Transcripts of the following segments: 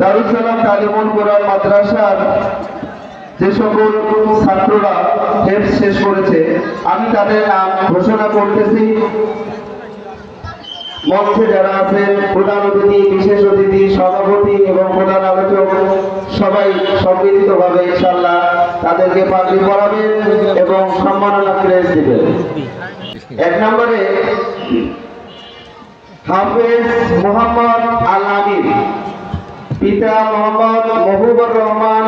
দারুসালাম তালিমুল কোরআন মাদ্রাসার যে সকল ছাত্ররা হেফ শেষ করেছে, আমি তাদের নাম ঘোষণা করতেছি। মঞ্চে যারা আছেন, প্রধান অতিথি, বিশেষ অতিথি, সভাপতি এবং প্রধান আলোচক, সবাই সম্মিলিতভাবে ইনশাল্লাহ তাদেরকে পাগড়ি পরাবেন এবং সম্মাননা ক্রেজ দেবেন। এক নম্বরে হাফেজ মোহাম্মদ আল আমিন। পিতা মোহাম্মদ মহুবুর রহমান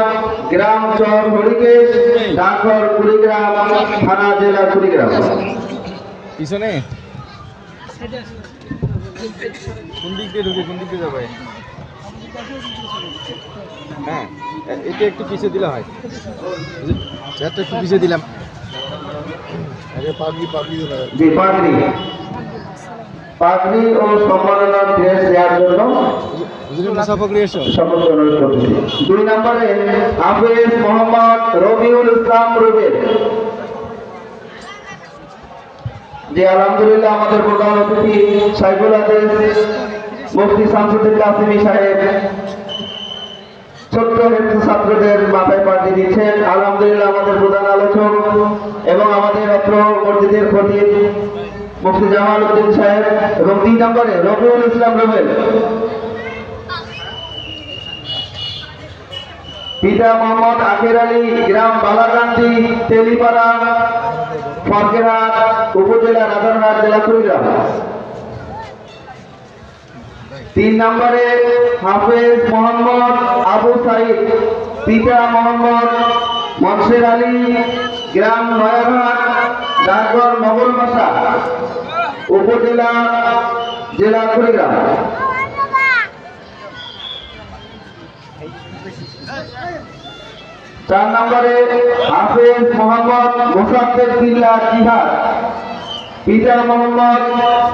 গ্রাম চর হরিকেশ ডাকঘর কুড়িগ্রাম থানা জেলা কুড়িগ্রাম। পিছনে? কোন দিক দিয়ে ঢুকে কোন দিক দিয়ে যাবে? হ্যাঁ এটা একটু পিছিয়ে দিলে হয়। চেয়ারটা একটু পিছিয়ে দিলাম। আগে পাগড়ি পাগড়ি দিলে জি পাগড়ি। পাগড়ি ও সম্মাননা ড্রেস দেওয়ার জন্য আলহামদুলিল্লাহ ছোট্ট ছাত্রদের মাথায় পাঠিয়ে দিচ্ছেন। আলহামদুলিল্লাহ, আমাদের প্রধান আলোচক এবং আমাদের অত্র মসজিদের খতিব মুফতি জামাল উদ্দিন সাহেব এবং তিন নম্বরে রবিউল ইসলাম রুবেল। পিতা মোহাম্মদ আখের আলী, গ্রাম বালাকান্দি, তেলিপাড়া ফরকেরহাট উপজেলা রাধারহাট জেলা কুড়িগ্রাম। তিন নম্বরে হাফেজ মোহাম্মদ আবু সাইদ, পিতা মোহাম্মদ মনসের আলী, গ্রাম নয়াঘাট, ডাকঘর মাসা উপজেলা, জেলা কুড়িগ্রাম। চার নম্বরে হাফেজ মোহাম্মদ মোসাদ্দেক বিল্লাহ জিহাদ। পিতা মোহাম্মদ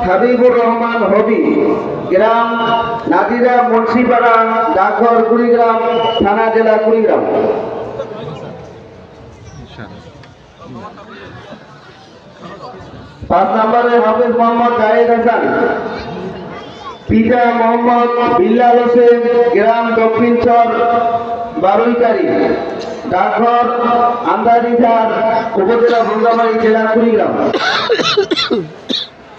হাবিবুর রহমান হবি। গ্রাম নাদিরা মুন্সিপাড়া, ডাকঘর কুড়িগ্রাম, থানা জেলা কুড়িগ্রাম। পাঁচ নম্বরে হাফেজ মোহাম্মদ জাহেদ হাসান। পিতা মোহাম্মদ বিল্লাল হোসেন, গ্রাম দক্ষিণ চর বারুইকারী। ডাকঘর, আন্দারিঝার, উপজেলা ভোগামারি জেলা, কুড়িগ্রাম।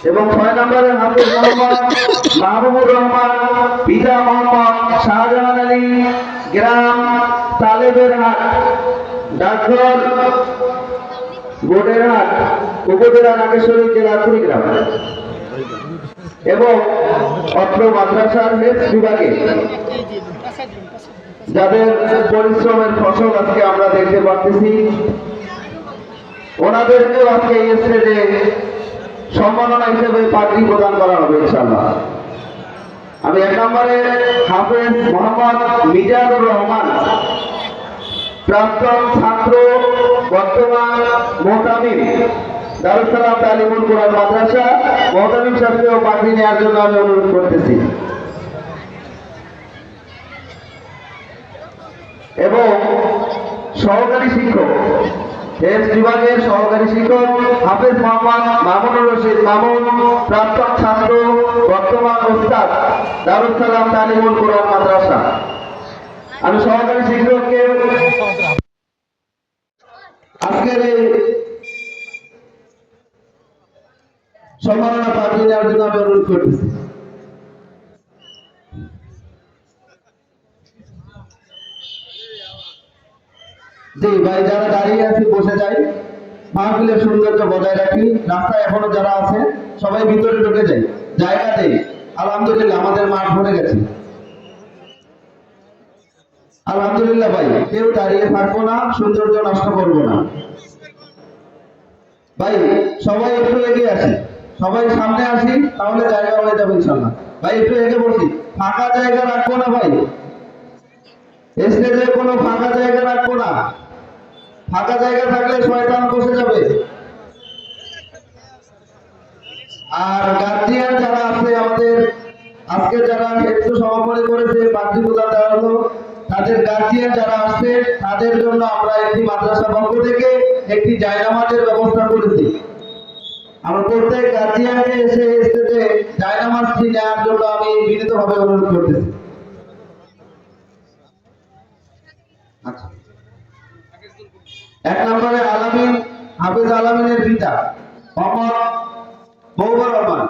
এবং ছয় নম্বরে হাফিজ মোহাম্মদ মাহবুবুর রহমান, পিতা মোহাম্মদ শাহজাহান আলী, গ্রাম তালেবের হাট। ডাকঘর গোডেরহাট উপজেলা নাগেশ্বরী জেলা, কুড়িগ্রাম। এবং অত্র মাদ্রাসার হেড বিভাগে যাদের পরিশ্রমের ফসল আজকে আমরা দেখতে পাচ্ছি ওনাদেরকেও আজকে এই স্টেজে সম্মাননা হিসেবে পাগড়ি প্রদান করা হবে ইনশাল্লাহ আমি এক নম্বরে হাফেজ মোহাম্মদ মিজানুর রহমান, প্রাক্তন ছাত্র বর্তমান মোহতামিম দারুসালাম তালিমুল কোরআন মাদ্রাসা, মোহতামিম সাহেবকেও পাগড়ি নেওয়ার জন্য আমি অনুরোধ করতেছি। এবং সহকারী শিক্ষক, এস বিভাগের সহকারী শিক্ষক হাফেজ মোহাম্মদ মামুনুর রশিদ মামুন, প্রাক্তন ছাত্র, বর্তমান ওস্তাদ, দারুসালাম তালিমুল কোরআন মাদ্রাসা। আমি সহকারী শিক্ষককে আজকের এই সম্মাননা পাঠিয়ে জন্য আমি অনুরোধ করতেছি। জি, ভাই, যারা দাঁড়িয়ে আছি, বসে যাই। মাহফিলের সৌন্দর্য বজায় রাখি। রাস্তায় এখনও যারা আছে, সবাই ভিতরে ঢুকে যাই। জায়গা দেই আলহামদুলিল্লাহ, আমাদের মাঠ ভরে গেছে। আলহামদুলিল্লাহ, ভাই, কেউ দাঁড়িয়ে থাকব না, সৌন্দর্য নষ্ট করব না। ভাই, সবাই একটু এগিয়ে আসি সবাই সামনে আসি, তাহলে জায়গা হয়ে যাবে ইনশাল্লাহ ভাই, একটু এগিয়ে বসি। ফাঁকা জায়গা রাখব না ভাই? স্টেজে কোনো ফাঁকা জায়গা রাখব না। ফাঁকা জায়গা থাকলে শয়তান বসে যাবে। আর গার্জিয়ান যারা আছে আমাদের, আজকে যারা ক্ষেত্র সমাপনী করেছে পার্টি প্রদান দেওয়া হলো, তাদের গার্জিয়ান যারা আসছে তাদের জন্য আমরা একটি মাদ্রাসা পক্ষ থেকে একটি জায়নামাজের ব্যবস্থা করেছি। আমরা প্রত্যেক গার্জিয়ানকে এসে স্টেজে জায়নামাজটি নেওয়ার জন্য আমি বিনীতভাবে অনুরোধ করতেছি। আচ্ছা। এক নম্বরে আলামিন, হাফেজ আলামিনের পিতা, মোহাম্মদ মৌবর রহমান।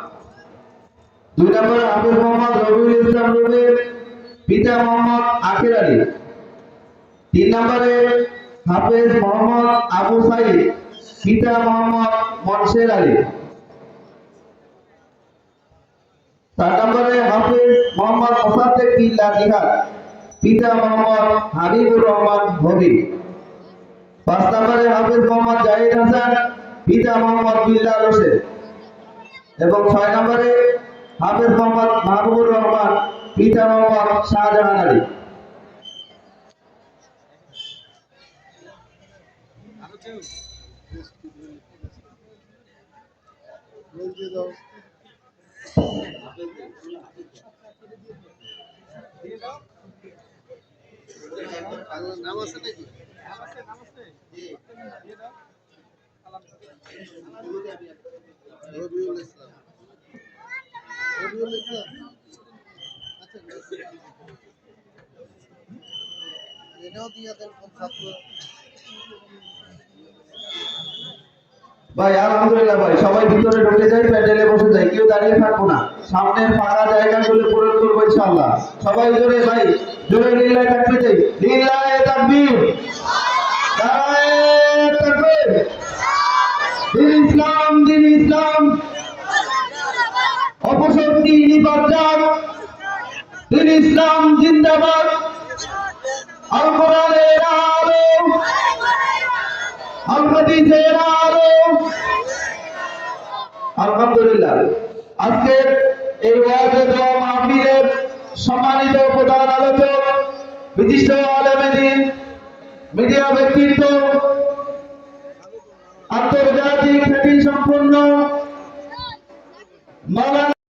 দুই নম্বরে হাফেজ মোহাম্মদ রবিউল ইসলাম রবির পিতা মোহাম্মদ আখির আলী। তিন নম্বরে হাফেজ মোহাম্মদ আবু সাইদ, পিতা মোহাম্মদ মনসের আলী। চার নম্বরে হাফেজ মোহাম্মদ মোসাদ্দেক বিল্লাহ জিহাদ, পিতা মোহাম্মদ হাবিবুর রহমান হবি পাঁচ নম্বরে হাফেজ মোহাম্মদ জাহিদ হাসান, পিতা মোহাম্মদ বিল্লাহ হোসেন। এবং ছয় নম্বরে হাফেজ মোহাম্মদ মাহবুবুর রহমান, পিতা মোহাম্মদ শাহজাহান আলী। নাম আছে নাকি রবিউল ইসলাম আচ্ছা এটাও দিয়ে দেন ছাত্র ভাই, আলহামদুলিল্লাহ ভাই, সবাই ভিতরে ঢুকে যাই, প্যান্ডেলে বসে যাই, কেউ দাঁড়িয়ে থাকব না। সামনের ফাঁকা জায়গাগুলো পূরণ করব ইনশাআল্লাহ। সবাই জোরে ভাই, জোরে লিল্লাহ তাকবীর দেই। লিল্লাহ তাকবীর। দিন ইসলাম দিন ইসলাম। অপশক্তি নিবারণ দিন ইসলাম, জিন্দাবাদ। আল বিশিষ্ট আলমেদিন মিডিয়া ব্যক্তিত্ব আন্তর্জাতিক খ্যাতি সম্পন্ন মালা